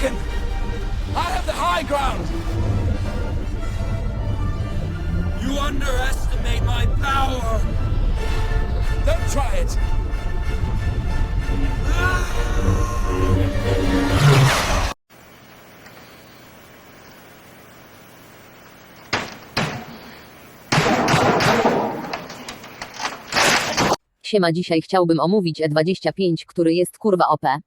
Anakin! I have the high ground! You underestimate my power! Don't try it! Siema dzisiaj chciałbym omówić E25, który jest kurwa OP.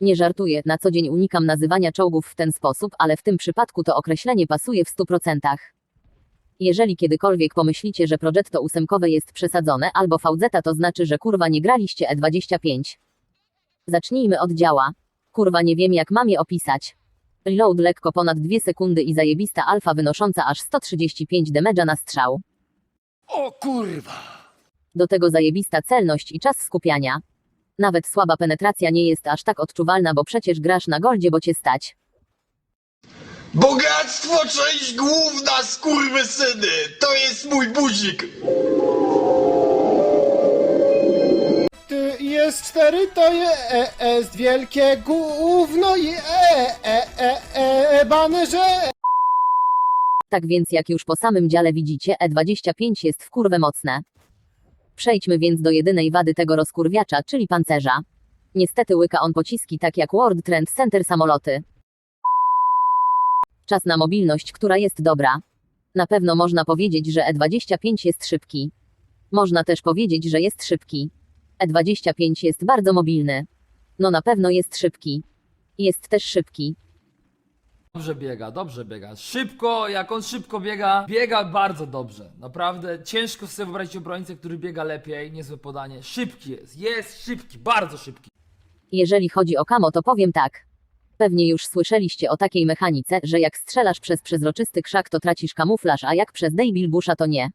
Nie żartuję, na co dzień unikam nazywania czołgów w ten sposób, ale w tym przypadku to określenie pasuje w 100%. Jeżeli kiedykolwiek pomyślicie, że Progetto ósemkowe jest przesadzone albo VZ, to znaczy, że kurwa nie graliście E25. Zacznijmy od działa. Kurwa nie wiem jak mam je opisać. Reload lekko ponad 2 sekundy i zajebista alfa wynosząca aż 135 damage'a na strzał. O kurwa! Do tego zajebista celność i czas skupiania. Nawet słaba penetracja nie jest aż tak odczuwalna, bo przecież grasz na goldzie, bo cię stać. Bogactwo część główna, skurwysyny! To jest mój buzik! Ty jest cztery, to je, e, jest wielkie gówno i e, e, e, e, e, bane, że... Tak więc jak już po samym dziale widzicie, E25 jest w kurwę mocne. Przejdźmy więc do jedynej wady tego rozkurwiacza, czyli pancerza. Niestety łyka on pociski tak jak World Trend Center samoloty. Czas na mobilność, która jest dobra. Na pewno można powiedzieć, że E25 jest szybki. Można też powiedzieć, że jest szybki. E25 jest bardzo mobilny. No na pewno jest szybki. Jest też szybki. Dobrze biega, dobrze biega. Szybko, jak on szybko biega, biega bardzo dobrze. Naprawdę ciężko sobie wyobrazić obrońcę, który biega lepiej, niezłe podanie. Szybki jest, jest szybki, bardzo szybki. Jeżeli chodzi o kamo, to powiem tak. Pewnie już słyszeliście o takiej mechanice, że jak strzelasz przez przezroczysty krzak, to tracisz kamuflaż, a jak przez Dejbil Busha, to nie.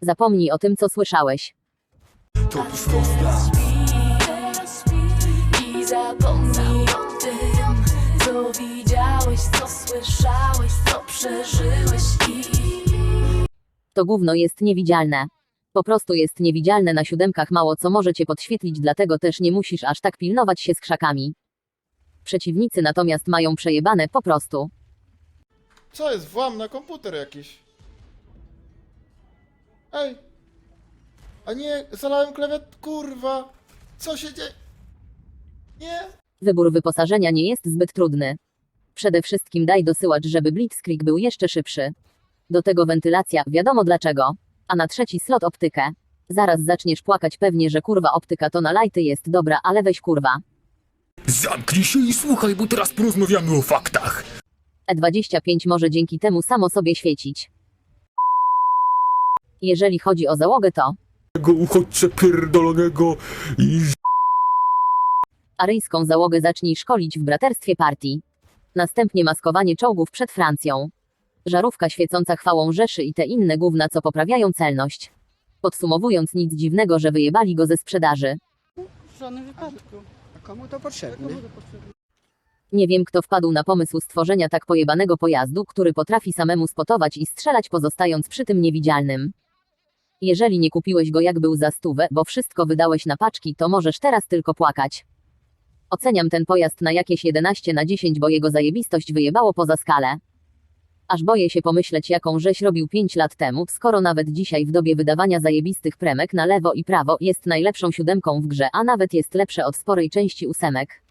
Zapomnij o tym, co słyszałeś. I zapomnij To gówno jest niewidzialne. Po prostu jest niewidzialne na siódemkach, mało co może cię podświetlić, dlatego też nie musisz aż tak pilnować się z krzakami. Przeciwnicy natomiast mają przejebane po prostu. Co jest, włam na komputer jakiś? Ej! A nie, zalałem klawiat, kurwa! Co się dzieje? Nie! Wybór wyposażenia nie jest zbyt trudny. Przede wszystkim daj dosyłacz, żeby Blitzkrieg był jeszcze szybszy. Do tego wentylacja, wiadomo dlaczego. A na trzeci slot optykę. Zaraz zaczniesz płakać pewnie, że kurwa optyka to na lajty jest dobra, ale weź kurwa. Zamknij się i słuchaj, bo teraz porozmawiamy o faktach. E25 może dzięki temu samo sobie świecić. Jeżeli chodzi o załogę to Tego uchodźcę pierdolonego i aryjską załogę zacznij szkolić w braterstwie partii. Następnie maskowanie czołgów przed Francją. Żarówka świecąca chwałą Rzeszy i te inne gówna, co poprawiają celność. Podsumowując, nic dziwnego, że wyjebali go ze sprzedaży. W żadnym wypadku. A komu to potrzebne? Nie wiem, kto wpadł na pomysł stworzenia tak pojebanego pojazdu, który potrafi samemu spotować i strzelać, pozostając przy tym niewidzialnym. Jeżeli nie kupiłeś go jak był za stówę, bo wszystko wydałeś na paczki, to możesz teraz tylko płakać. Oceniam ten pojazd na jakieś 11 na 10, bo jego zajebistość wyjebało poza skalę. Aż boję się pomyśleć, jaką żeś robił 5 lat temu, skoro nawet dzisiaj w dobie wydawania zajebistych premek na lewo i prawo jest najlepszą siódemką w grze, a nawet jest lepsze od sporej części ósemek.